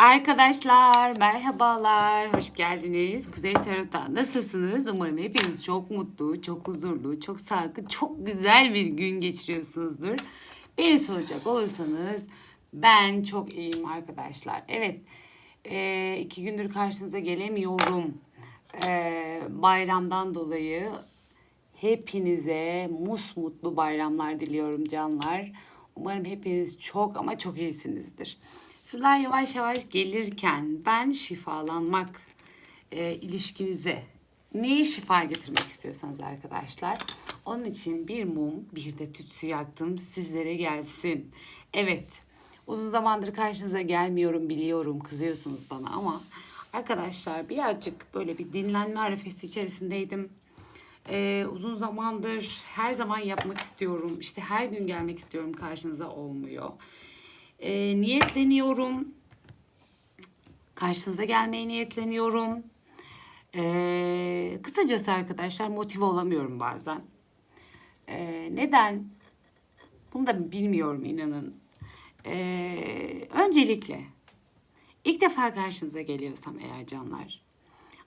Arkadaşlar merhabalar, hoş geldiniz. Kuzey Tarot'ta nasılsınız? Umarım hepiniz çok mutlu, çok huzurlu, çok sağlıklı, çok güzel bir gün geçiriyorsunuzdur. Beni soracak olursanız ben çok iyiyim arkadaşlar. Evet, e, iki gündür karşınıza gelemiyorum. E, bayramdan dolayı hepinize musmutlu bayramlar diliyorum canlar. Umarım hepiniz çok ama çok iyisinizdir. Sizler yavaş yavaş gelirken ben şifalanmak e, ilişkinize neye şifa getirmek istiyorsanız arkadaşlar onun için bir mum bir de tütsü yaktım sizlere gelsin. Evet uzun zamandır karşınıza gelmiyorum biliyorum kızıyorsunuz bana ama arkadaşlar birazcık böyle bir dinlenme arifesi içerisindeydim. Ee, uzun zamandır her zaman yapmak istiyorum. İşte her gün gelmek istiyorum karşınıza olmuyor. Ee, niyetleniyorum. Karşınıza gelmeye niyetleniyorum. Ee, kısacası arkadaşlar motive olamıyorum bazen. Ee, neden? Bunu da bilmiyorum inanın. Ee, öncelikle ilk defa karşınıza geliyorsam eğer canlar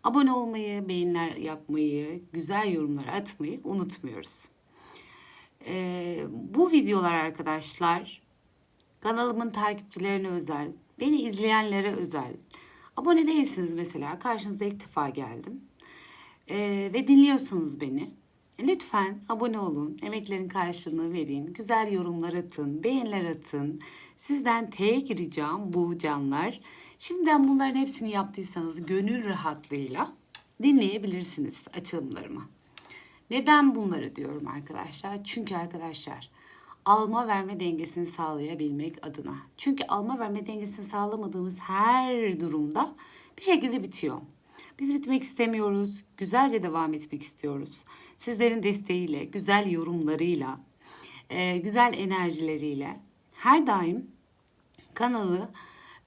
abone olmayı, beğeniler yapmayı, güzel yorumlar atmayı unutmuyoruz. Ee, bu videolar arkadaşlar kanalımın takipçilerine özel, beni izleyenlere özel. Abone değilsiniz mesela karşınıza ilk defa geldim Ee, ve dinliyorsunuz beni. Lütfen abone olun, emeklerin karşılığını verin, güzel yorumlar atın, beğeniler atın. Sizden tek ricam bu canlar. Şimdiden bunların hepsini yaptıysanız gönül rahatlığıyla dinleyebilirsiniz açılımlarımı. Neden bunları diyorum arkadaşlar? Çünkü arkadaşlar alma verme dengesini sağlayabilmek adına. Çünkü alma verme dengesini sağlamadığımız her durumda bir şekilde bitiyor. Biz bitmek istemiyoruz. Güzelce devam etmek istiyoruz. Sizlerin desteğiyle, güzel yorumlarıyla, e, güzel enerjileriyle her daim kanalı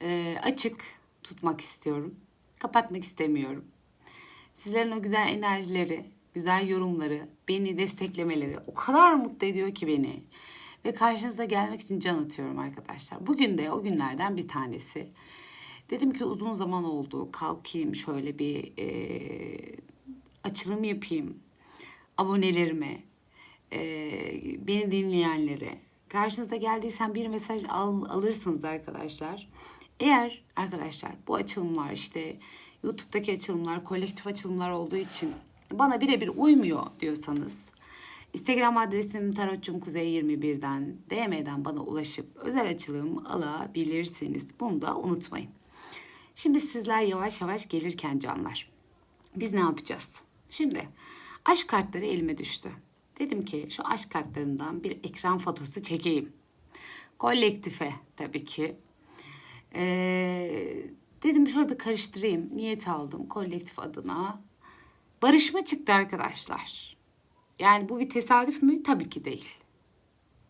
e, açık tutmak istiyorum. Kapatmak istemiyorum. Sizlerin o güzel enerjileri, güzel yorumları, beni desteklemeleri o kadar mutlu ediyor ki beni. Ve karşınıza gelmek için can atıyorum arkadaşlar. Bugün de o günlerden bir tanesi. Dedim ki uzun zaman oldu. Kalkayım şöyle bir e, açılım yapayım. Abonelerime, e, beni dinleyenlere. Karşınıza geldiysem bir mesaj al, alırsınız arkadaşlar. Eğer arkadaşlar bu açılımlar işte YouTube'daki açılımlar kolektif açılımlar olduğu için bana birebir uymuyor diyorsanız Instagram adresim tarotcumkuzey21'den DM'den bana ulaşıp özel açılım alabilirsiniz. Bunu da unutmayın. Şimdi sizler yavaş yavaş gelirken canlar. Biz ne yapacağız? Şimdi aşk kartları elime düştü. Dedim ki şu aşk kartlarından bir ekran fotosu çekeyim. Kolektife tabii ki. Ee, dedim şöyle bir karıştırayım. Niyet aldım kolektif adına. Barışma çıktı arkadaşlar. Yani bu bir tesadüf mü? Tabii ki değil.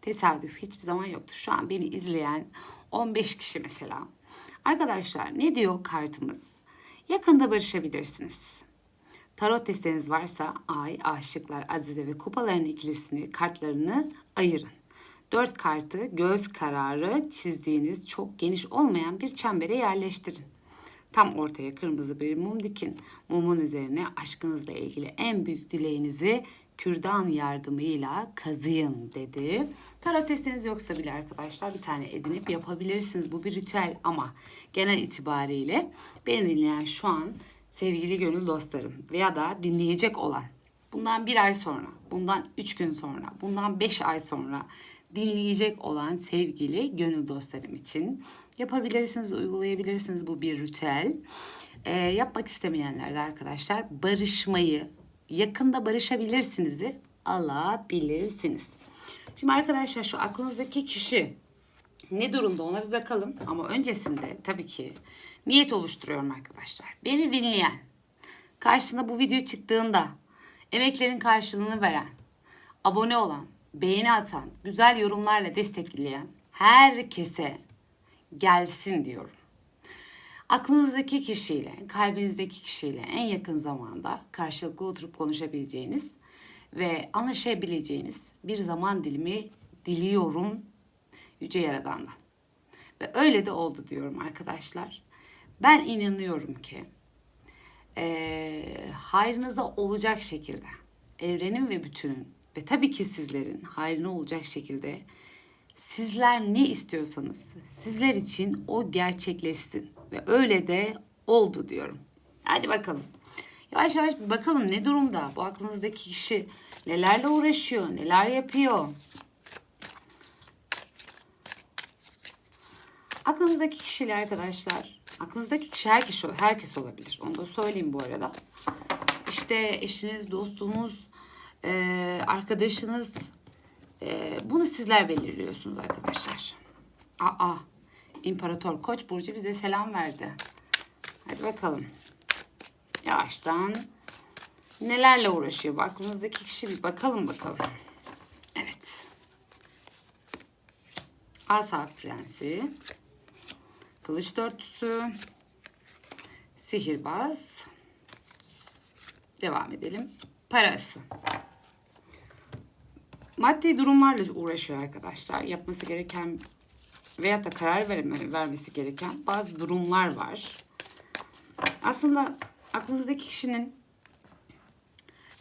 Tesadüf hiçbir zaman yoktur. Şu an beni izleyen 15 kişi mesela. Arkadaşlar ne diyor kartımız? Yakında barışabilirsiniz. Tarot desteniz varsa ay, aşıklar, azize ve kupaların ikilisini, kartlarını ayırın. Dört kartı göz kararı çizdiğiniz çok geniş olmayan bir çembere yerleştirin. Tam ortaya kırmızı bir mum dikin. Mumun üzerine aşkınızla ilgili en büyük dileğinizi kürdan yardımıyla kazıyın dedi. Tarot testiniz yoksa bile arkadaşlar bir tane edinip yapabilirsiniz. Bu bir ritüel ama genel itibariyle beni dinleyen şu an sevgili gönül dostlarım veya da dinleyecek olan bundan bir ay sonra, bundan üç gün sonra, bundan beş ay sonra dinleyecek olan sevgili gönül dostlarım için yapabilirsiniz, uygulayabilirsiniz bu bir ritüel. Ee, yapmak istemeyenler de arkadaşlar barışmayı, yakında barışabilirsiniz'i alabilirsiniz. Şimdi arkadaşlar şu aklınızdaki kişi ne durumda ona bir bakalım. Ama öncesinde tabii ki niyet oluşturuyorum arkadaşlar. Beni dinleyen, karşısına bu video çıktığında emeklerin karşılığını veren, abone olan, beğeni atan, güzel yorumlarla destekleyen herkese gelsin diyorum. Aklınızdaki kişiyle, kalbinizdeki kişiyle en yakın zamanda karşılıklı oturup konuşabileceğiniz ve anlaşabileceğiniz bir zaman dilimi diliyorum Yüce Yaradan'dan. Ve öyle de oldu diyorum arkadaşlar. Ben inanıyorum ki eee hayrınıza olacak şekilde evrenin ve bütünün ve tabii ki sizlerin hayrına olacak şekilde sizler ne istiyorsanız sizler için o gerçekleşsin ve öyle de oldu diyorum. Hadi bakalım. Yavaş yavaş bir bakalım ne durumda? Bu aklınızdaki kişi nelerle uğraşıyor, neler yapıyor? Aklınızdaki kişiyle arkadaşlar, aklınızdaki kişi herkes, herkes olabilir. Onu da söyleyeyim bu arada. İşte eşiniz, dostunuz, eee, arkadaşınız, eee, bunu sizler belirliyorsunuz arkadaşlar. Aa, İmparator Koç burcu bize selam verdi. Hadi bakalım. Yavaştan nelerle uğraşıyor bu aklınızdaki kişi bir bakalım bakalım. Evet. Asa Prensi. Kılıç dörtlüsü. Sihirbaz. Devam edelim. Parası. Maddi durumlarla uğraşıyor arkadaşlar. Yapması gereken veyahut da karar verme, vermesi gereken bazı durumlar var. Aslında aklınızdaki kişinin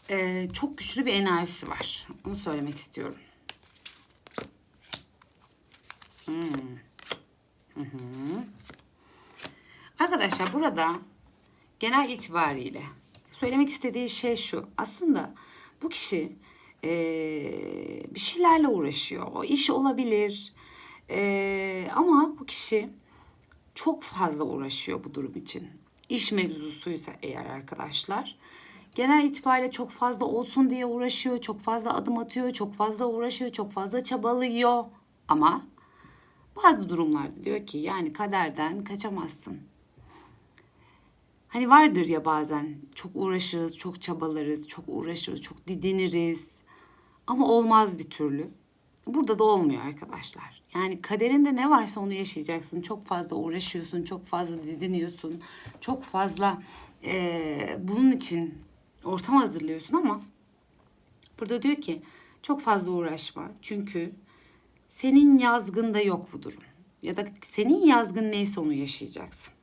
eee, çok güçlü bir enerjisi var. Onu söylemek istiyorum. Hmm. Arkadaşlar burada genel itibariyle söylemek istediği şey şu. Aslında bu kişi eee, bir şeylerle uğraşıyor. O iş olabilir. Eee, ama bu kişi çok fazla uğraşıyor bu durum için. İş mevzusuysa eğer arkadaşlar. Genel itibariyle çok fazla olsun diye uğraşıyor, çok fazla adım atıyor, çok fazla uğraşıyor, çok fazla çabalıyor. Ama bazı durumlarda diyor ki yani kaderden kaçamazsın. Hani vardır ya bazen çok uğraşırız, çok çabalarız, çok uğraşırız, çok didiniriz. Ama olmaz bir türlü. Burada da olmuyor arkadaşlar. Yani kaderinde ne varsa onu yaşayacaksın. Çok fazla uğraşıyorsun, çok fazla didiniyorsun. Çok fazla eee, bunun için ortam hazırlıyorsun ama burada diyor ki çok fazla uğraşma. Çünkü senin yazgında yok bu durum. Ya da senin yazgın neyse onu yaşayacaksın.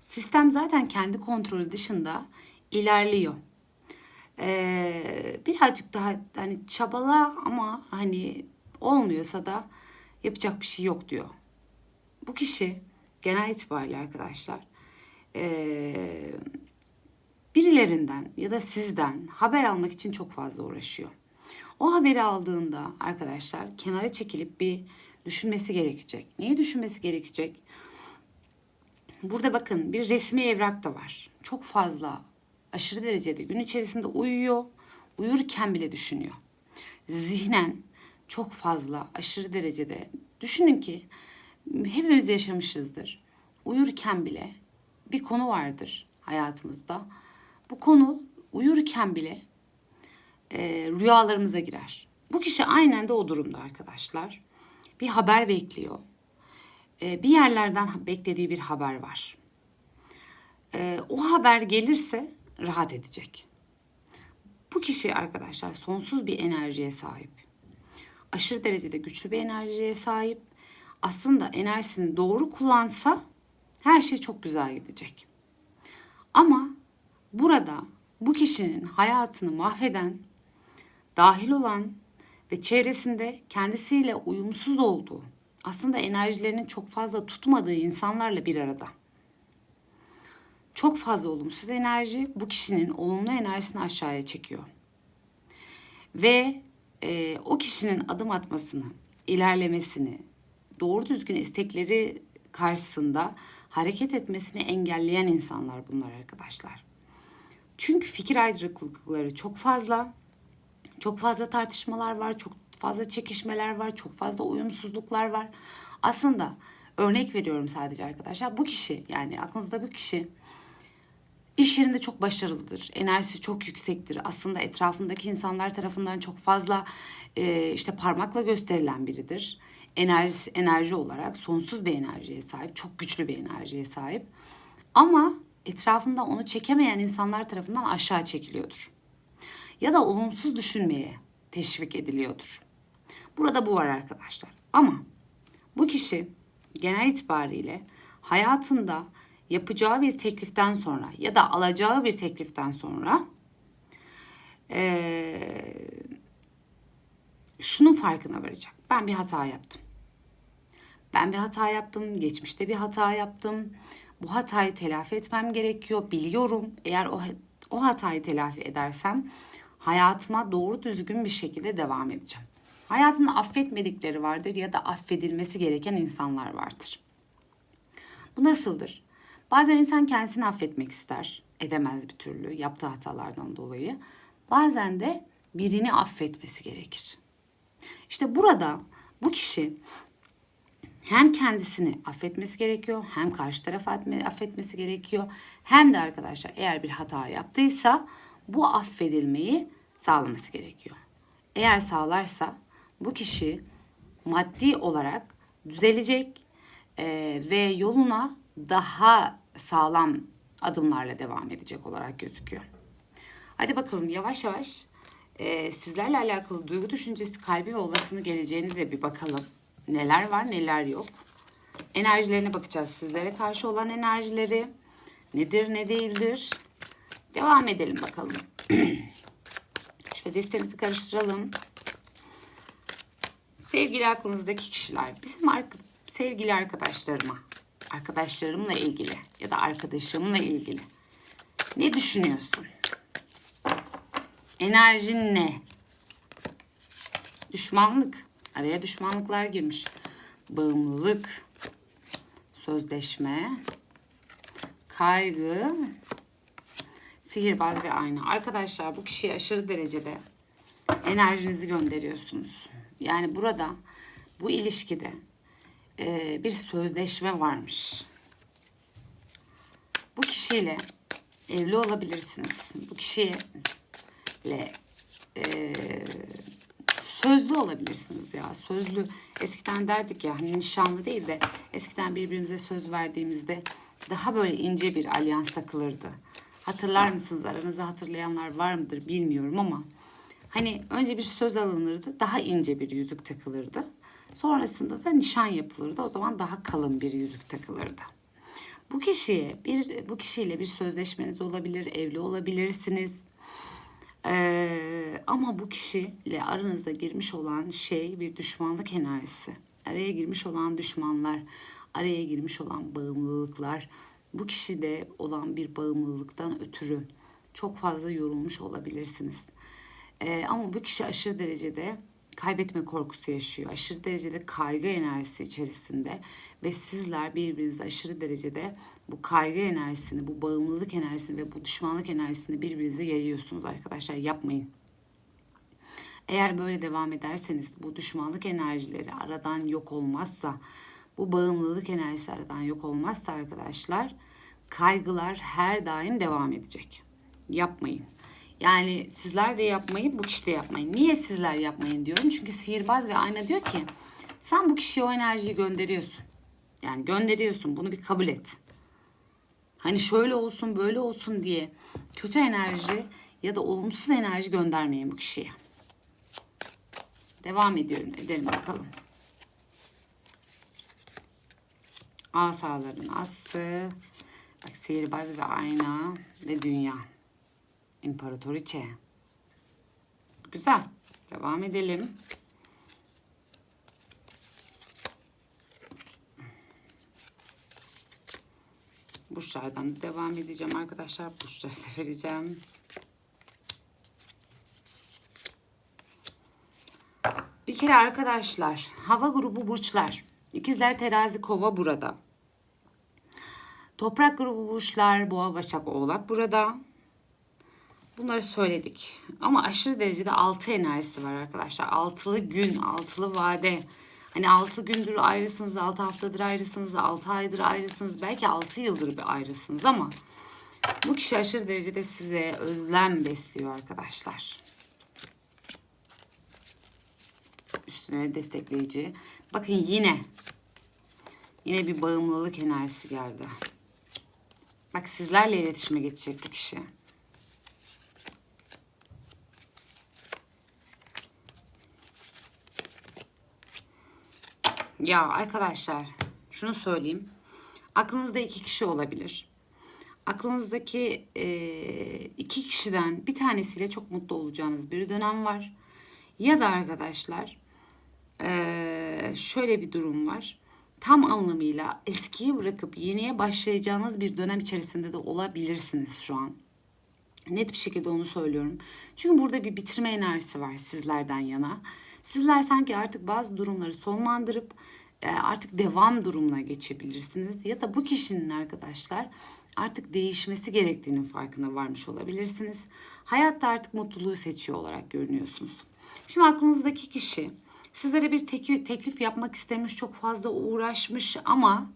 Sistem zaten kendi kontrolü dışında ilerliyor. Ee, birazcık daha hani çabala ama hani olmuyorsa da yapacak bir şey yok diyor. Bu kişi genel itibariyle arkadaşlar ee, birilerinden ya da sizden haber almak için çok fazla uğraşıyor. O haberi aldığında arkadaşlar kenara çekilip bir düşünmesi gerekecek. Neyi düşünmesi gerekecek? Burada bakın bir resmi evrak da var. Çok fazla aşırı derecede gün içerisinde uyuyor. Uyurken bile düşünüyor. Zihnen çok fazla aşırı derecede düşünün ki hepimiz yaşamışızdır. Uyurken bile bir konu vardır hayatımızda. Bu konu uyurken bile e, rüyalarımıza girer. Bu kişi aynen de o durumda arkadaşlar. Bir haber bekliyor. E, bir yerlerden beklediği bir haber var. E, o haber gelirse rahat edecek. Bu kişi arkadaşlar sonsuz bir enerjiye sahip. Aşırı derecede güçlü bir enerjiye sahip. Aslında enerjisini doğru kullansa her şey çok güzel gidecek. Ama burada bu kişinin hayatını mahveden, dahil olan ve çevresinde kendisiyle uyumsuz olduğu, aslında enerjilerinin çok fazla tutmadığı insanlarla bir arada. Çok fazla olumsuz enerji bu kişinin olumlu enerjisini aşağıya çekiyor. Ve e, o kişinin adım atmasını, ilerlemesini, doğru düzgün istekleri karşısında hareket etmesini engelleyen insanlar bunlar arkadaşlar. Çünkü fikir ayrılıkları çok fazla. Çok fazla tartışmalar var, çok fazla çekişmeler var, çok fazla uyumsuzluklar var. Aslında örnek veriyorum sadece arkadaşlar. Bu kişi yani aklınızda bu kişi iş yerinde çok başarılıdır. Enerjisi çok yüksektir. Aslında etrafındaki insanlar tarafından çok fazla e, işte parmakla gösterilen biridir. Enerji, enerji olarak sonsuz bir enerjiye sahip. Çok güçlü bir enerjiye sahip. Ama etrafında onu çekemeyen insanlar tarafından aşağı çekiliyordur. Ya da olumsuz düşünmeye teşvik ediliyordur. Burada bu var arkadaşlar. Ama bu kişi genel itibariyle hayatında yapacağı bir tekliften sonra ya da alacağı bir tekliften sonra eee, şunun farkına varacak. Ben bir hata yaptım. Ben bir hata yaptım. Geçmişte bir hata yaptım. Bu hatayı telafi etmem gerekiyor. Biliyorum. Eğer o o hatayı telafi edersem hayatıma doğru düzgün bir şekilde devam edeceğim. Hayatında affetmedikleri vardır ya da affedilmesi gereken insanlar vardır. Bu nasıldır? Bazen insan kendisini affetmek ister, edemez bir türlü yaptığı hatalardan dolayı. Bazen de birini affetmesi gerekir. İşte burada bu kişi hem kendisini affetmesi gerekiyor, hem karşı tarafı affetme- affetmesi gerekiyor. Hem de arkadaşlar eğer bir hata yaptıysa bu affedilmeyi sağlaması gerekiyor. Eğer sağlarsa bu kişi maddi olarak düzelecek eee, ve yoluna daha sağlam adımlarla devam edecek olarak gözüküyor. Hadi bakalım yavaş yavaş eee, sizlerle alakalı duygu düşüncesi, kalbi ve olasını geleceğini de bir bakalım. Neler var neler yok. Enerjilerine bakacağız. Sizlere karşı olan enerjileri nedir ne değildir. Devam edelim bakalım. Şöyle destemizi karıştıralım. Sevgili aklınızdaki kişiler, bizim sevgili arkadaşlarıma, arkadaşlarımla ilgili ya da arkadaşımla ilgili ne düşünüyorsun? Enerjin ne? Düşmanlık. Araya düşmanlıklar girmiş. Bağımlılık. Sözleşme. Kaygı. Sihirbaz ve ayna. Arkadaşlar bu kişiye aşırı derecede enerjinizi gönderiyorsunuz. Yani burada bu ilişkide e, bir sözleşme varmış. Bu kişiyle evli olabilirsiniz. Bu kişiyle e, sözlü olabilirsiniz ya. Sözlü. Eskiden derdik ya hani nişanlı değil de eskiden birbirimize söz verdiğimizde daha böyle ince bir alyans takılırdı. Hatırlar mısınız? Aranızda hatırlayanlar var mıdır bilmiyorum ama hani önce bir söz alınırdı. Daha ince bir yüzük takılırdı. Sonrasında da nişan yapılırdı. O zaman daha kalın bir yüzük takılırdı. Bu kişiye bir bu kişiyle bir sözleşmeniz olabilir, evli olabilirsiniz. Ee, ama bu kişiyle aranızda girmiş olan şey bir düşmanlık enerjisi. Araya girmiş olan düşmanlar, araya girmiş olan bağımlılıklar, bu kişide olan bir bağımlılıktan ötürü çok fazla yorulmuş olabilirsiniz. Ee, ama bu kişi aşırı derecede kaybetme korkusu yaşıyor. Aşırı derecede kaygı enerjisi içerisinde ve sizler birbirinize aşırı derecede bu kaygı enerjisini, bu bağımlılık enerjisini ve bu düşmanlık enerjisini birbirinize yayıyorsunuz arkadaşlar. Yapmayın. Eğer böyle devam ederseniz bu düşmanlık enerjileri aradan yok olmazsa, bu bağımlılık enerjisi aradan yok olmazsa arkadaşlar kaygılar her daim devam edecek. Yapmayın. Yani sizler de yapmayın, bu kişi de yapmayın. Niye sizler yapmayın diyorum? Çünkü sihirbaz ve ayna diyor ki sen bu kişiye o enerjiyi gönderiyorsun. Yani gönderiyorsun. Bunu bir kabul et. Hani şöyle olsun, böyle olsun diye kötü enerji ya da olumsuz enerji göndermeyin bu kişiye. Devam ediyorum. Edelim bakalım. Asaların ası. Bak sihirbaz ve ayna ve dünya. İmparatoriçe. Güzel. Devam edelim. Burçlardan da devam edeceğim arkadaşlar. Burçları da vereceğim. Bir kere arkadaşlar hava grubu burçlar. İkizler terazi kova burada. Toprak grubu burçlar boğa başak oğlak burada. Bunları söyledik. Ama aşırı derecede altı enerjisi var arkadaşlar. Altılı gün, altılı vade. Hani altı gündür ayrısınız, altı haftadır ayrısınız, altı aydır ayrısınız. Belki altı yıldır bir ayrısınız ama bu kişi aşırı derecede size özlem besliyor arkadaşlar. Üstüne destekleyici. Bakın yine yine bir bağımlılık enerjisi geldi. Bak sizlerle iletişime geçecek bu kişi. Ya arkadaşlar şunu söyleyeyim. Aklınızda iki kişi olabilir. Aklınızdaki e, iki kişiden bir tanesiyle çok mutlu olacağınız bir dönem var. Ya da arkadaşlar e, şöyle bir durum var. Tam anlamıyla eskiyi bırakıp yeniye başlayacağınız bir dönem içerisinde de olabilirsiniz şu an. Net bir şekilde onu söylüyorum. Çünkü burada bir bitirme enerjisi var sizlerden yana. Sizler sanki artık bazı durumları sonlandırıp e, artık devam durumuna geçebilirsiniz. Ya da bu kişinin arkadaşlar artık değişmesi gerektiğinin farkına varmış olabilirsiniz. Hayatta artık mutluluğu seçiyor olarak görünüyorsunuz. Şimdi aklınızdaki kişi sizlere bir teklif, teklif yapmak istemiş, çok fazla uğraşmış ama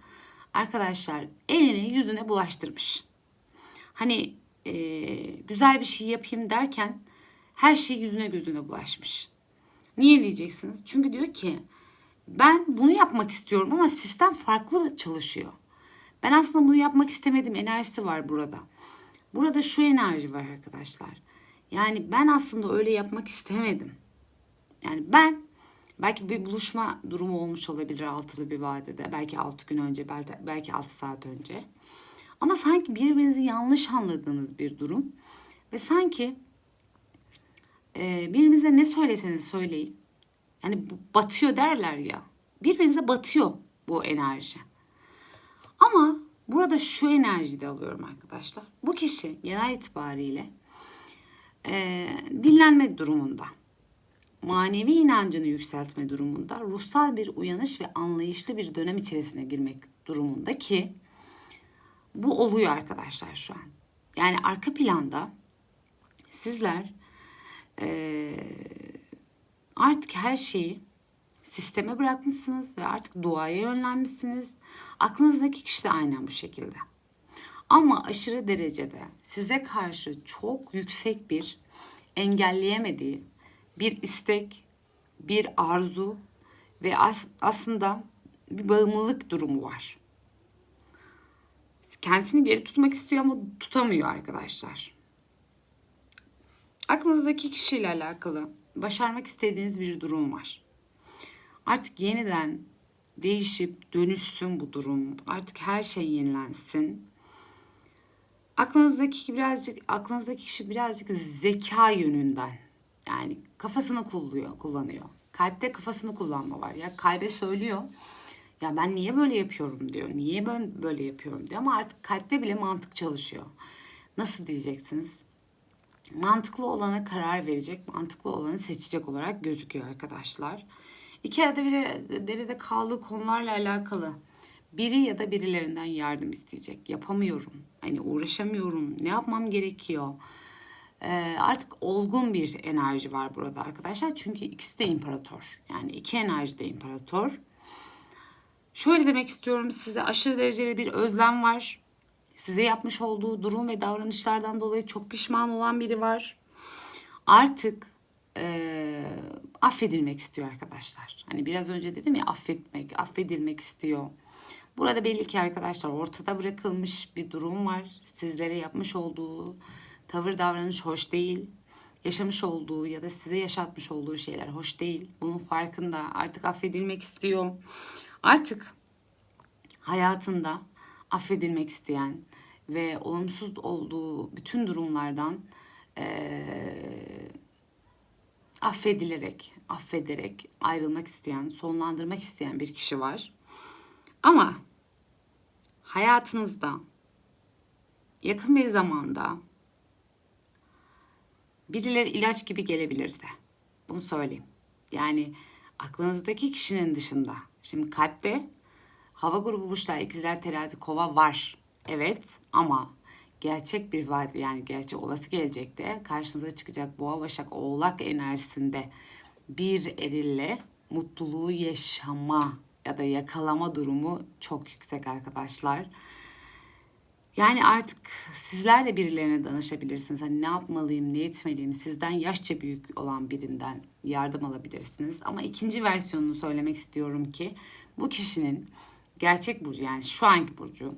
arkadaşlar elini yüzüne bulaştırmış. Hani e, güzel bir şey yapayım derken her şey yüzüne gözüne bulaşmış. Niye diyeceksiniz? Çünkü diyor ki ben bunu yapmak istiyorum ama sistem farklı çalışıyor. Ben aslında bunu yapmak istemedim enerjisi var burada. Burada şu enerji var arkadaşlar. Yani ben aslında öyle yapmak istemedim. Yani ben belki bir buluşma durumu olmuş olabilir altılı bir vadede. Belki altı gün önce, belki, altı saat önce. Ama sanki birbirinizi yanlış anladığınız bir durum. Ve sanki e, birbirinize ne söyleseniz söyleyin. Yani batıyor derler ya. Birbirinize batıyor bu enerji. Ama burada şu enerji de alıyorum arkadaşlar. Bu kişi genel itibariyle e, dinlenme durumunda. Manevi inancını yükseltme durumunda. Ruhsal bir uyanış ve anlayışlı bir dönem içerisine girmek durumunda ki bu oluyor arkadaşlar şu an. Yani arka planda sizler e, artık her şeyi sisteme bırakmışsınız ve artık duaya yönlenmişsiniz. Aklınızdaki kişi de aynen bu şekilde. Ama aşırı derecede size karşı çok yüksek bir engelleyemediği bir istek, bir arzu ve as- aslında bir bağımlılık durumu var. Kendisini geri tutmak istiyor ama tutamıyor arkadaşlar. Aklınızdaki kişiyle alakalı başarmak istediğiniz bir durum var. Artık yeniden değişip dönüşsün bu durum. Artık her şey yenilensin. Aklınızdaki birazcık aklınızdaki kişi birazcık zeka yönünden yani kafasını kullanıyor, kullanıyor. Kalpte kafasını kullanma var. Ya kalbe söylüyor. Ya ben niye böyle yapıyorum diyor. Niye ben böyle yapıyorum diyor ama artık kalpte bile mantık çalışıyor. Nasıl diyeceksiniz? Mantıklı olana karar verecek, mantıklı olanı seçecek olarak gözüküyor arkadaşlar. İki arada bir derede kaldığı konularla alakalı biri ya da birilerinden yardım isteyecek. Yapamıyorum. Hani uğraşamıyorum. Ne yapmam gerekiyor? Ee, artık olgun bir enerji var burada arkadaşlar. Çünkü ikisi de imparator. Yani iki enerji de imparator. Şöyle demek istiyorum size aşırı derecede bir özlem var. Size yapmış olduğu durum ve davranışlardan dolayı çok pişman olan biri var. Artık e, affedilmek istiyor arkadaşlar. Hani biraz önce dedim ya affetmek, affedilmek istiyor. Burada belli ki arkadaşlar ortada bırakılmış bir durum var. Sizlere yapmış olduğu tavır davranış hoş değil. Yaşamış olduğu ya da size yaşatmış olduğu şeyler hoş değil. Bunun farkında. Artık affedilmek istiyor. Artık hayatında affedilmek isteyen ve olumsuz olduğu bütün durumlardan ee, affedilerek, affederek ayrılmak isteyen, sonlandırmak isteyen bir kişi var. Ama hayatınızda yakın bir zamanda birileri ilaç gibi gelebilir de. Bunu söyleyeyim. Yani aklınızdaki kişinin dışında. Şimdi kalpte hava grubu burçlar, ikizler, terazi, kova var. Evet ama gerçek bir vaat yani gerçek olası gelecekte karşınıza çıkacak boğa başak oğlak enerjisinde bir erille mutluluğu yaşama ya da yakalama durumu çok yüksek arkadaşlar. Yani artık sizler de birilerine danışabilirsiniz. Hani ne yapmalıyım, ne etmeliyim? Sizden yaşça büyük olan birinden yardım alabilirsiniz. Ama ikinci versiyonunu söylemek istiyorum ki bu kişinin gerçek burcu yani şu anki burcu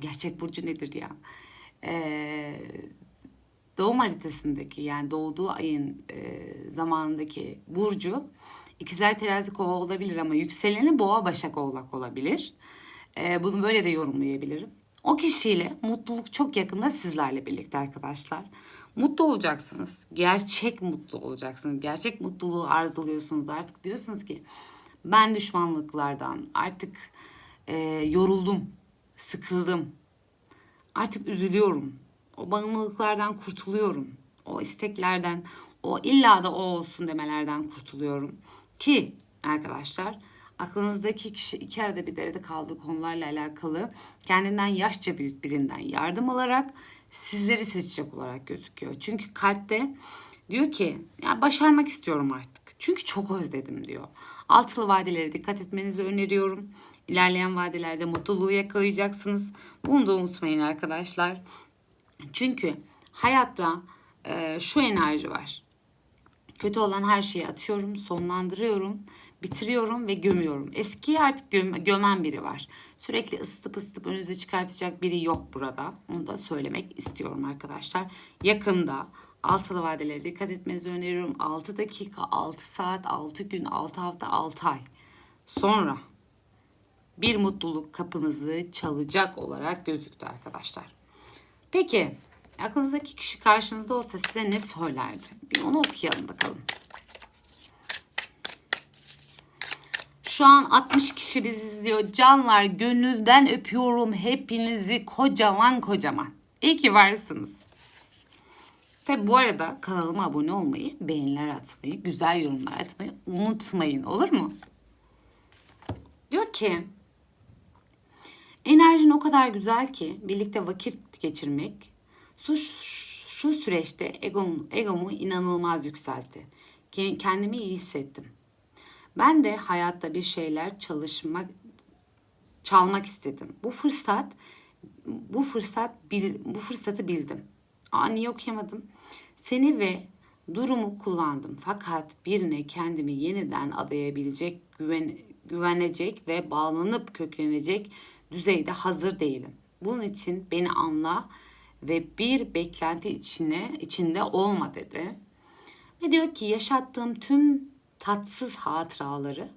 gerçek burcu nedir ya? Ee, doğum haritasındaki yani doğduğu ayın e, zamanındaki burcu ikizler terazi kova olabilir ama yükseleni boğa başak oğlak olabilir. Ee, bunu böyle de yorumlayabilirim. O kişiyle mutluluk çok yakında sizlerle birlikte arkadaşlar. Mutlu olacaksınız. Gerçek mutlu olacaksınız. Gerçek mutluluğu arzuluyorsunuz. Artık diyorsunuz ki ben düşmanlıklardan artık e, yoruldum, sıkıldım. Artık üzülüyorum. O bağımlılıklardan kurtuluyorum. O isteklerden, o illa da o olsun demelerden kurtuluyorum. Ki arkadaşlar aklınızdaki kişi iki arada bir derede kaldığı konularla alakalı kendinden yaşça büyük birinden yardım alarak sizleri seçecek olarak gözüküyor. Çünkü kalpte diyor ki ya başarmak istiyorum artık. Çünkü çok özledim diyor. Altılı vadelere dikkat etmenizi öneriyorum. İlerleyen vadelerde mutluluğu yakalayacaksınız. Bunu da unutmayın arkadaşlar. Çünkü hayatta e, şu enerji var. Kötü olan her şeyi atıyorum, sonlandırıyorum, bitiriyorum ve gömüyorum. Eskiyi artık göm- gömen biri var. Sürekli ısıtıp ısıtıp önünüze çıkartacak biri yok burada. Onu da söylemek istiyorum arkadaşlar. Yakında altılı vadelere dikkat etmenizi öneriyorum. 6 dakika, 6 saat, 6 gün, 6 hafta, 6 ay. Sonra bir mutluluk kapınızı çalacak olarak gözüktü arkadaşlar. Peki aklınızdaki kişi karşınızda olsa size ne söylerdi? Bir onu okuyalım bakalım. Şu an 60 kişi bizi izliyor. Canlar gönülden öpüyorum hepinizi kocaman kocaman. İyi ki varsınız. Tabi bu arada kanalıma abone olmayı, beğeniler atmayı, güzel yorumlar atmayı unutmayın olur mu? Diyor ki Enerjin o kadar güzel ki birlikte vakit geçirmek şu, şu süreçte egomu, egomu inanılmaz yükseltti. Ke- Kendimi iyi hissettim. Ben de hayatta bir şeyler çalışmak çalmak istedim. Bu fırsat bu fırsat bu fırsatı bildim. Aa niye okuyamadım? Seni ve durumu kullandım. Fakat birine kendimi yeniden adayabilecek, güven, güvenecek ve bağlanıp köklenecek düzeyde hazır değilim. Bunun için beni anla ve bir beklenti içine içinde olma dedi. Ve diyor ki yaşattığım tüm tatsız hatıraları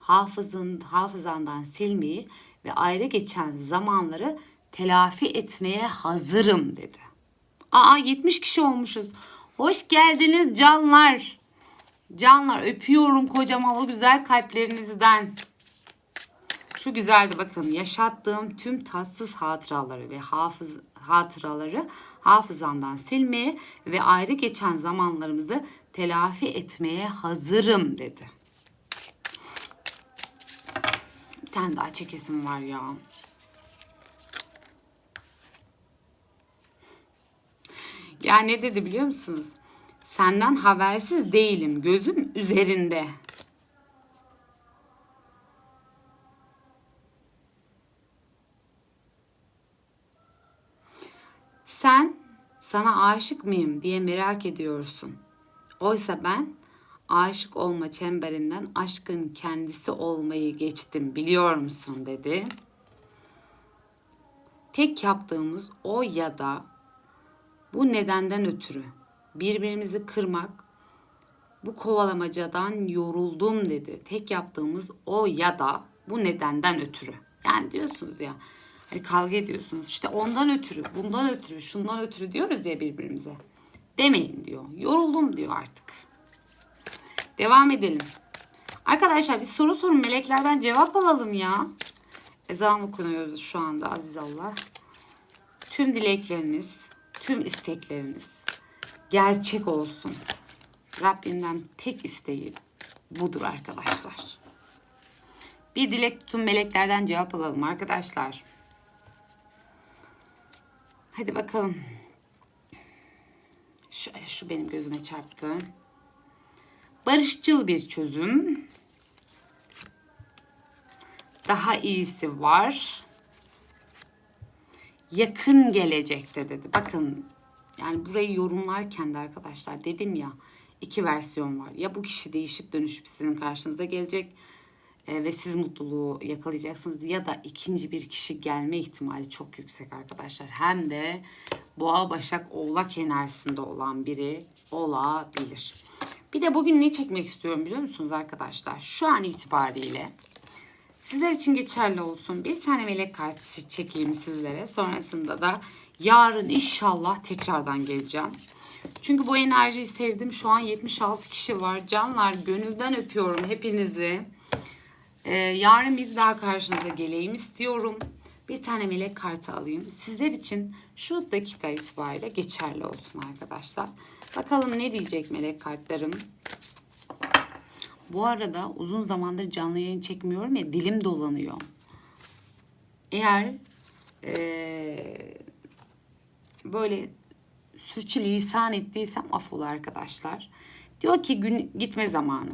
hafızın hafızandan silmeyi ve ayrı geçen zamanları telafi etmeye hazırım dedi. Aa 70 kişi olmuşuz. Hoş geldiniz canlar. Canlar öpüyorum kocaman o güzel kalplerinizden. Şu güzeldi bakın yaşattığım tüm tatsız hatıraları ve hafız hatıraları hafızamdan silmeye ve ayrı geçen zamanlarımızı telafi etmeye hazırım dedi. Bir tane daha çekesim var ya. Ya ne dedi biliyor musunuz? Senden habersiz değilim. Gözüm üzerinde. Sen sana aşık mıyım diye merak ediyorsun. Oysa ben aşık olma çemberinden aşkın kendisi olmayı geçtim biliyor musun dedi. Tek yaptığımız o ya da bu nedenden ötürü birbirimizi kırmak, bu kovalamacadan yoruldum dedi. Tek yaptığımız o ya da bu nedenden ötürü. Yani diyorsunuz ya hani kavga ediyorsunuz. İşte ondan ötürü, bundan ötürü, şundan ötürü diyoruz ya birbirimize. Demeyin diyor. Yoruldum diyor artık. Devam edelim. Arkadaşlar bir soru sorun meleklerden cevap alalım ya. Ezan okunuyoruz şu anda aziz Allah. Tüm dilekleriniz, tüm istekleriniz gerçek olsun. Rabbimden tek isteği budur arkadaşlar. Bir dilek tutun meleklerden cevap alalım arkadaşlar. Hadi bakalım. Şu, şu benim gözüme çarptı. Barışçıl bir çözüm. Daha iyisi var. Yakın gelecekte dedi. Bakın yani burayı yorumlarken de arkadaşlar dedim ya iki versiyon var. Ya bu kişi değişip dönüşüp sizin karşınıza gelecek e, ve siz mutluluğu yakalayacaksınız ya da ikinci bir kişi gelme ihtimali çok yüksek arkadaşlar. Hem de boğa başak oğlak enerjisinde olan biri olabilir. Bir de bugün ne çekmek istiyorum biliyor musunuz arkadaşlar? Şu an itibariyle Sizler için geçerli olsun. Bir tane melek kartı çekeyim sizlere. Sonrasında da yarın inşallah tekrardan geleceğim. Çünkü bu enerjiyi sevdim. Şu an 76 kişi var. Canlar gönülden öpüyorum hepinizi. Ee, yarın bir daha karşınıza geleyim istiyorum. Bir tane melek kartı alayım. Sizler için şu dakika itibariyle geçerli olsun arkadaşlar. Bakalım ne diyecek melek kartlarım. Bu arada uzun zamandır canlı yayın çekmiyorum ya dilim dolanıyor. Eğer eee, böyle sürçülisan ettiysem affola arkadaşlar. Diyor ki gün gitme zamanı.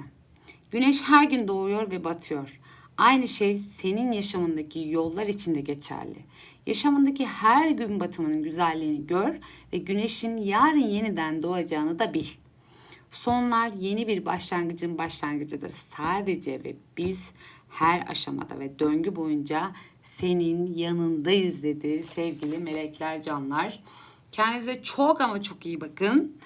Güneş her gün doğuyor ve batıyor. Aynı şey senin yaşamındaki yollar için de geçerli. Yaşamındaki her gün batımının güzelliğini gör ve güneşin yarın yeniden doğacağını da bil. Sonlar yeni bir başlangıcın başlangıcıdır. Sadece ve biz her aşamada ve döngü boyunca senin yanındayız dedi sevgili melekler canlar. Kendinize çok ama çok iyi bakın.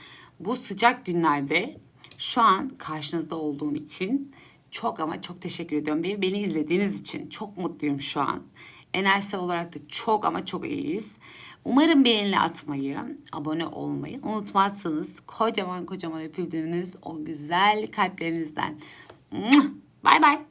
Bu sıcak günlerde şu an karşınızda olduğum için çok ama çok teşekkür ediyorum. Beni, izlediğiniz için çok mutluyum şu an. Enerjisi olarak da çok ama çok iyiyiz. Umarım beğeni atmayı, abone olmayı unutmazsınız. Kocaman kocaman öpüldüğünüz o güzel kalplerinizden. Bay bay.